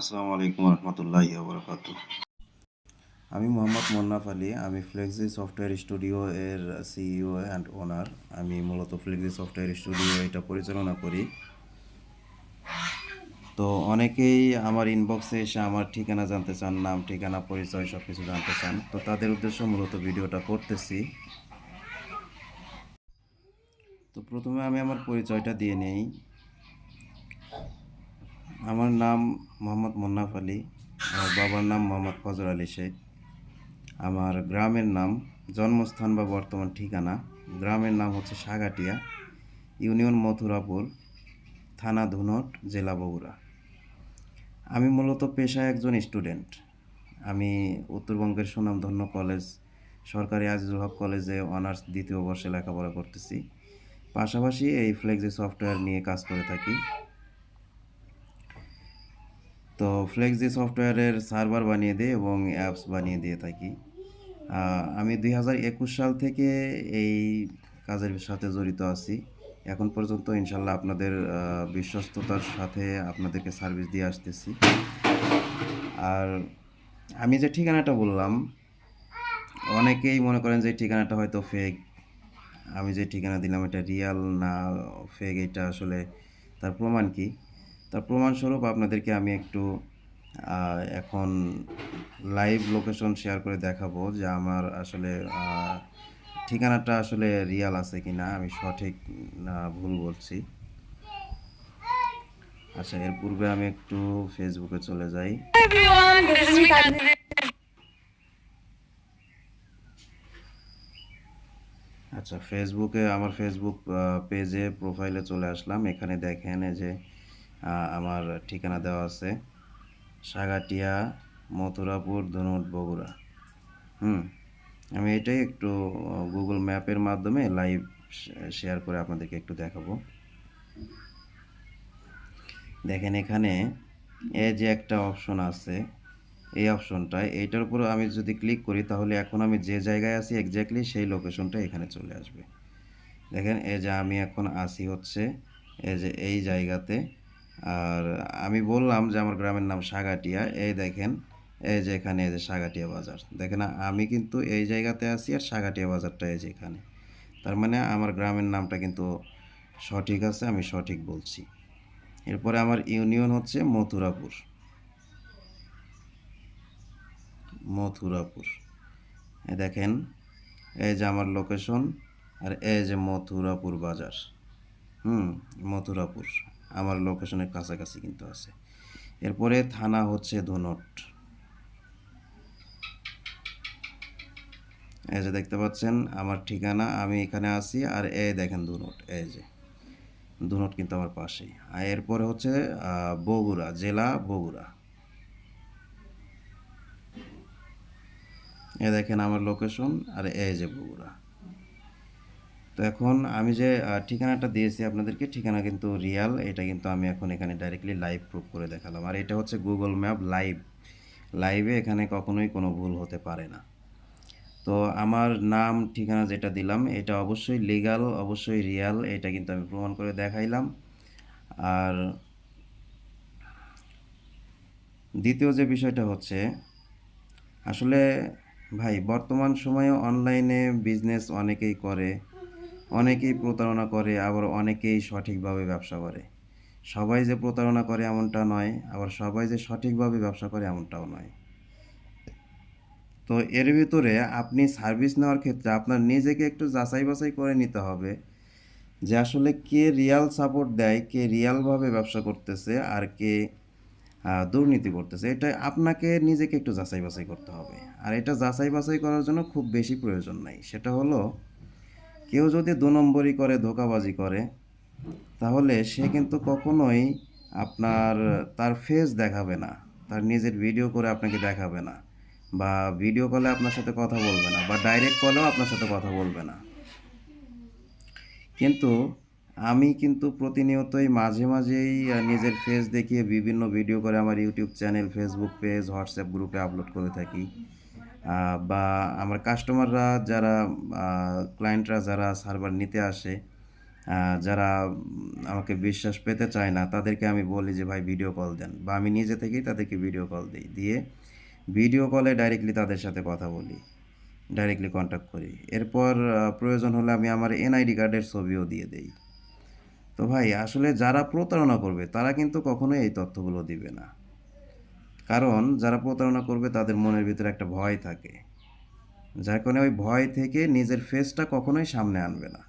আসসালামু আলাইকুম রহমতুল্লাহ আমি মোহাম্মদ মন্নাফ আলী, আমি ফ্লেক্সি সফটওয়্যার স্টুডিও এর সিইও অ্যান্ড ওনার আমি মূলত ফ্লেক্সি সফটওয়্যার স্টুডিও এটা পরিচালনা করি। তো অনেকেই আমার ইনবক্সে এসে আমার ঠিকানা জানতে চান, নাম, ঠিকানা, পরিচয় সব কিছু জানতে চান। তো তাদের উদ্দেশ্য মূলত ভিডিওটা করতেছি। তো প্রথমে আমি আমার পরিচয়টা দিয়ে নেই। আমার নাম মোহাম্মদ মুন্নাফ আলী, আমার বাবার নাম মোহাম্মদ ফজর আলী শেখ। আমার গ্রামের নাম, জন্মস্থান বা বর্তমান ঠিকানা, গ্রামের নাম হচ্ছে সাগাটিয়া, ইউনিয়ন মথুরাপুর, থানা ধুনট, জেলা বগুড়া। আমি মূলত পেশায় একজন স্টুডেন্ট। আমি উত্তরবঙ্গের সুনামধন্য কলেজ, সরকারি আজিজুল হক কলেজে অনার্স দ্বিতীয় বর্ষে লেখাপড়া করতেছি। পাশাপাশি এই ফ্লেক্সি সফটওয়্যার নিয়ে কাজ করে থাকি। তো ফ্লেক্সি সফটওয়্যারের সার্ভার বানিয়ে দিই এবং অ্যাপস বানিয়ে দিয়ে থাকি। আমি দুই হাজার একুশ সাল থেকে এই কাজের সাথে জড়িত আছি। এখন পর্যন্ত ইনশাল্লাহ আপনাদের বিশ্বস্ততার সাথে আপনাদেরকে সার্ভিস দিয়ে আসতেছি। আর আমি যে ঠিকানাটা বললাম, অনেকেই মনে করেন যে ঠিকানাটা হয়তো ফেক আমি যে ঠিকানা দিলাম এটা রিয়াল না ফেক এটা আসলে তার প্রমাণ কি? তার প্রমাণস্বরূপ আপনাদেরকে আমি একটু এখন লাইভ লোকেশন শেয়ার করে দেখাবো যে আমার আসলে ঠিকানাটা আসলে রিয়াল আছে কি না আমি সঠিক না ভুল বলছি। আচ্ছা এর পূর্বে আমি একটু ফেসবুকে চলে যাই. আচ্ছা ফেসবুকে আমার ফেসবুক পেজে প্রোফাইলে চলে আসলাম। এখানে দেখেন এই যে আমার ঠিকানা দেওয়া আছে। সাগাটিয়া, মথুরাপুর, ধনুট, বগুড়া। হুম, আমি এটাই একটু গুগল ম্যাপের মাধ্যমে লাইভ শেয়ার করে আপনাদেরকে একটু দেখাবো। দেখেন এখানে এই যে একটা অপশন আছে, এই অপশনটায় এইটার উপর আমি যদি ক্লিক করি, তাহলে এখন আমি যে জায়গায় আছি এক্স্যাক্টলি সেই লোকেশনটা এখানে চলে আসবে। দেখেন, এই যে আমি এখন আসি হচ্ছে, এই যে এই জায়গাতে আর আমি বললাম যে আমার গ্রামের নাম সাগাটিয়া। এই দেখেন, এই যে এখানে, এই যে সাগাটিয়া বাজার। দেখেন, আমি কিন্তু এই জায়গাতে আছি আর সাগাটিয়া বাজারটা এই যে এখানে। তার মানে আমার গ্রামের নামটা কিন্তু সঠিক আছে, আমি সঠিক বলছি। এরপরে আমার ইউনিয়ন হচ্ছে মথুরাপুর। মথুরাপুর। দেখেন, এই যে আমার লোকেশন আর এই যে মথুরাপুর বাজার। হুম, মথুরাপুর। আমার লোকেশনের কাছাকাছি কিন্তু আছে। এরপরে থানা হচ্ছে ধনট। এই যে দেখতে পাচ্ছেন, আমার ঠিকানা, আমি এখানে আছি, আর এ দেখেন ধুনট, এই যে। ধুনট কিন্তু আমার পাশেই। আর এরপরে হচ্ছে বগুড়া, জেলা বগুড়া। এ দেখেন আমার লোকেশন আর এই যে বগুড়া। তো এখন আমি যে ঠিকানাটা দিয়েছি আপনাদেরকে, ঠিকানা কিন্তু রিয়াল। এটা কিন্তু আমি এখন এখানে ডাইরেক্টলি লাইভ প্রুফ করে দেখালাম। আর এটা হচ্ছে গুগল ম্যাপ লাইভ লাইভে এখানে কখনোই কোনো ভুল হতে পারে না। তো আমার নাম, ঠিকানা যেটা দিলাম, এটা অবশ্যই লিগাল অবশ্যই রিয়াল, এটা কিন্তু আমি প্রমাণ করে দেখাইলাম। আর দ্বিতীয় যে বিষয়টা হচ্ছে, আসলে ভাই, বর্তমান সময়ে অনলাইনে বিজনেস অনেকেই করে। অনেকেই প্রতারণা করে, আবার অনেকেই সঠিকভাবে ব্যবসা করে। সবাই যে প্রতারণা করে এমনটা নয়, আবার সবাই যে সঠিকভাবে ব্যবসা করে এমনটাও নয়। তো এর ভিতরে আপনি সার্ভিস নেওয়ার ক্ষেত্রে আপনার নিজেকে একটু যাচাই বাছাই করে নিতে হবে যে আসলে কে রিয়াল সাপোর্ট দেয়, কে রিয়ালভাবে ব্যবসা করতেছে আর কে দুর্নীতি করতেছে। এটা আপনাকে নিজেকে একটু যাচাই বাছাই করতে হবে। আর এটা যাচাই বাছাই করার জন্য খুব বেশি প্রয়োজন নাই। সেটা হলো কেউ যদি দু নম্বরই করে, ধোকাবাজি করে, তাহলে সে কিন্তু কখনোই আপনার, তার ফেস দেখাবে না। তার নিজের ভিডিও করে আপনাকে দেখাবে না। বা ভিডিও কলে আপনার সাথে কথা বলবে না, বা ডাইরেক্ট কলেও আপনার সাথে কথা বলবে না। কিন্তু আমি কিন্তু প্রতিনিয়তই মাঝে মাঝেই নিজের ফেস দেখিয়ে বিভিন্ন ভিডিও করে আমার YouTube channel Facebook page WhatsApp গ্রুপে আপলোড করে থাকি। বা আমার কাস্টমাররা যারা ক্লায়েন্টরা যারা সার্ভার নিতে আসে যারা আমাকে বিশ্বাস পেতে চায় না, তাদেরকে আমি বলি যে, ভাই ভিডিও কল দেন। বা আমি নিজে থেকেই তাদেরকে ভিডিও কল দিই। দিয়ে ভিডিও কলে ডাইরেক্টলি তাদের সাথে কথা বলি ডাইরেক্টলি কন্ট্যাক্ট করি। এরপর প্রয়োজন হলে আমি আমার এনআইডি কার্ডের ছবিও দিয়ে দেই। তো ভাই, আসলে যারা প্রতারণা করবে, তারা কিন্তু কখনোই এই তথ্যগুলো দিবে না। কারণ যারা প্রতারণা করবে, তাদের মনের ভিতরে একটা ভয় থাকে। যার কারণে ওই ভয় থেকে নিজের ফেসটা কখনোই সামনে আনবে না।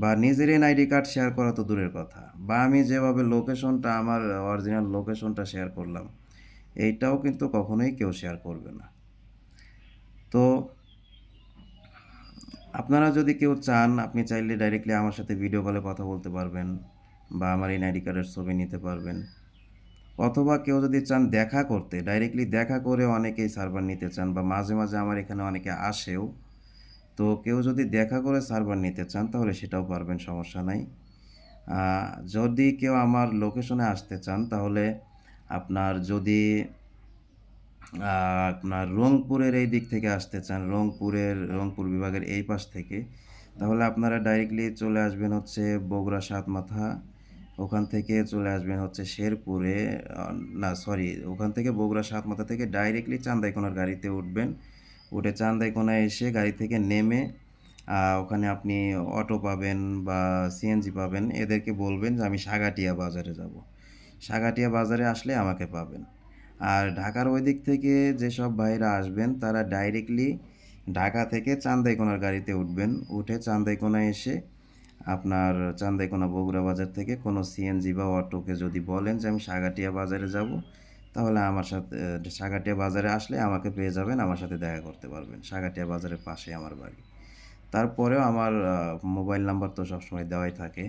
বা নিজের এনআইডি কার্ড শেয়ার করা তো দূরের কথা। বা আমি যেভাবে লোকেশনটা আমার অরিজিনাল লোকেশনটা শেয়ার করলাম, এইটাও কিন্তু কখনোই কেউ শেয়ার করবে না। তো আপনারা যদি কেউ চান, আপনি চাইলে ডাইরেক্টলি আমার সাথে ভিডিও কলে কথা বলতে পারবেন বা আমার এনআইডি কার্ডের ছবি নিতে পারবেন। অথবা কেউ যদি চান দেখা করতে ডাইরেক্টলি দেখা করে অনেকেই সার্ভার নিতে চান বা মাঝে মাঝে আমার এখানে অনেকে আসেও, তো কেউ যদি দেখা করে সার্ভার নিতে চান তাহলে সেটাও পারবেন, সমস্যা নাই। যদি কেউ আমার লোকেশনে আসতে চান তাহলে আপনার যদি আপনার রংপুরের এই দিক থেকে আসতে চান, রংপুরের, রংপুর বিভাগের এই পাশ থেকে, তাহলে আপনারা ডাইরেক্টলি চলে আসবেন হচ্ছে বগুড়া সাতমাথা ওখান থেকে চলে আসবেন হচ্ছে শেরপুরে না সরি ওখান থেকে বগুড়া সাতমাথা থেকে ডাইরেক্টলি চান্দাইকোনার গাড়িতে উঠবেন। উঠে চান্দাইকোনায় এসে গাড়ি থেকে নেমে ওখানে আপনি অটো পাবেন বা সিএনজি পাবেন। এদেরকে বলবেন যে, আমি সাগাটিয়া বাজারে যাব। সাগাটিয়া বাজারে আসলে আমাকে পাবেন। আর ঢাকার ওই দিক থেকে যেসব ভাইরা আসবেন, তারা ডাইরেক্টলি ঢাকা থেকে চান্দাইকোনার গাড়িতে উঠবেন। উঠে চান্দাইকোনায় এসে আপনার চান্দাইকোনা বগুড়া বাজার থেকে কোনো সিএনজি বা অটোকে যদি বলেন যে আমি সাগাটিয়া বাজারে যাব, তাহলে আমার সাথে সাগাটিয়া বাজারে আসলে আমাকে পেয়ে যাবেন, আমার সাথে দেখা করতে পারবেন। সাগাটিয়া বাজারের পাশে আমার বাড়ি। তারপরেও আমার মোবাইল নাম্বার তো সবসময় দেওয়াই থাকে।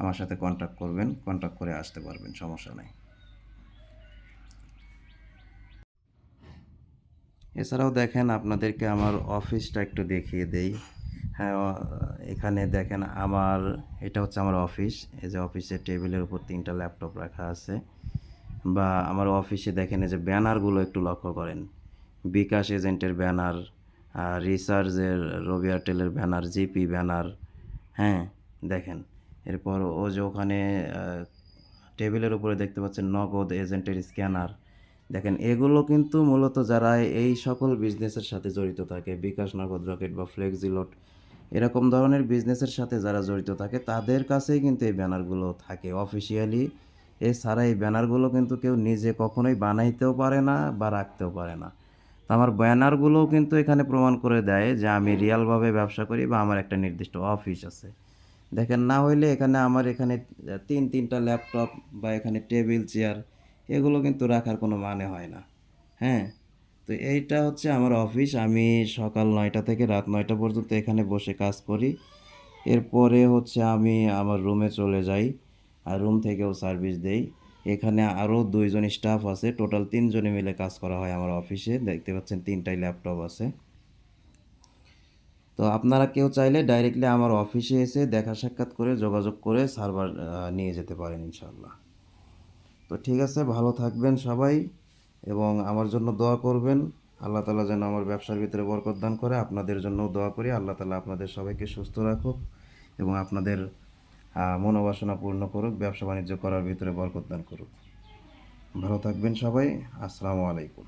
আমার সাথে কন্ট্যাক্ট করবেন কন্ট্যাক্ট করে আসতে পারবেন, সমস্যা নাই। এছাড়াও দেখেন আপনাদেরকে আমার অফিসটা একটু দেখিয়ে দেই। হ্যাঁ এখানে দেখেন আমার, এটা হচ্ছে আমার অফিস। এই যে অফিসের টেবিলের উপর তিনটা ল্যাপটপ রাখা আছে। বা আমার অফিসে দেখেন এই যে ব্যানারগুলো একটু লক্ষ্য করেন। বিকাশ এজেন্টের ব্যানার রিসার্চের রবি এয়ারটেলের ব্যানার, জিপি ব্যানার হ্যাঁ দেখেন। এরপর ও যে ওখানে টেবিলের উপরে দেখতে পাচ্ছেন নগদ এজেন্টের স্ক্যানার। দেখেন, এগুলো কিন্তু মূলত যারা এই সকল বিজনেসের সাথে জড়িত থাকে, বিকাশ নগদ রকেট বা ফ্লেক্সিলোট এরকম ধরনের বিজনেসের সাথে যারা জড়িত থাকে, তাদের কাছেই কিন্তু এই ব্যানারগুলো থাকে। অফিসিয়ালি এছাড়া এই ব্যানারগুলো কিন্তু কেউ নিজে কখনোই বানাইতেও পারে না বা রাখতেও পারে না। তো আমার ব্যানারগুলোও কিন্তু এখানে প্রমাণ করে দেয় যে আমি রিয়ালভাবে ব্যবসা করি বা আমার একটা নির্দিষ্ট অফিস আছে। দেখেন, না হইলে এখানে আমার এখানে তিন, তিনটা ল্যাপটপ বা এখানে টেবিল চেয়ার এগুলো কিন্তু রাখার কোনো মানে হয় না। হ্যাঁ? তো এইটা হচ্ছে আমার অফিস। আমি সকাল নয়টা থেকে রাত নয়টা পর্যন্ত এখানে বসে কাজ করি। এরপরে হচ্ছে আমি আমার রুমে চলে যাই আর রুম থেকেও সার্ভিস দেই। এখানে আরও দুইজন স্টাফ আছে। টোটাল তিনজনে মিলে কাজ করা হয় আমার অফিসে। দেখতে পাচ্ছেন তিনটাই ল্যাপটপ আছে। তো আপনারা কেউ চাইলে ডাইরেক্টলি আমার অফিসে এসে দেখা সাক্ষাৎ করে, যোগাযোগ করে সার্ভার নিয়ে যেতে পারেন ইনশাল্লাহ তো ঠিক আছে, ভালো থাকবেন সবাই। এবং আমার জন্য দোয়া করবেন। আল্লাহ তালা যেন আমার ব্যবসার ভিতরে বরকত দান করে। আপনাদের জন্য দোয়া করি। আল্লাহ তালা আপনাদের সবাইকে সুস্থ রাখুক এবং আপনাদের মনোবাসনা পূর্ণ করুক, ব্যবসা বাণিজ্য করার ভিতরে বরকত দান করুক। ভালো থাকবেন সবাই। আসসালামু আলাইকুম।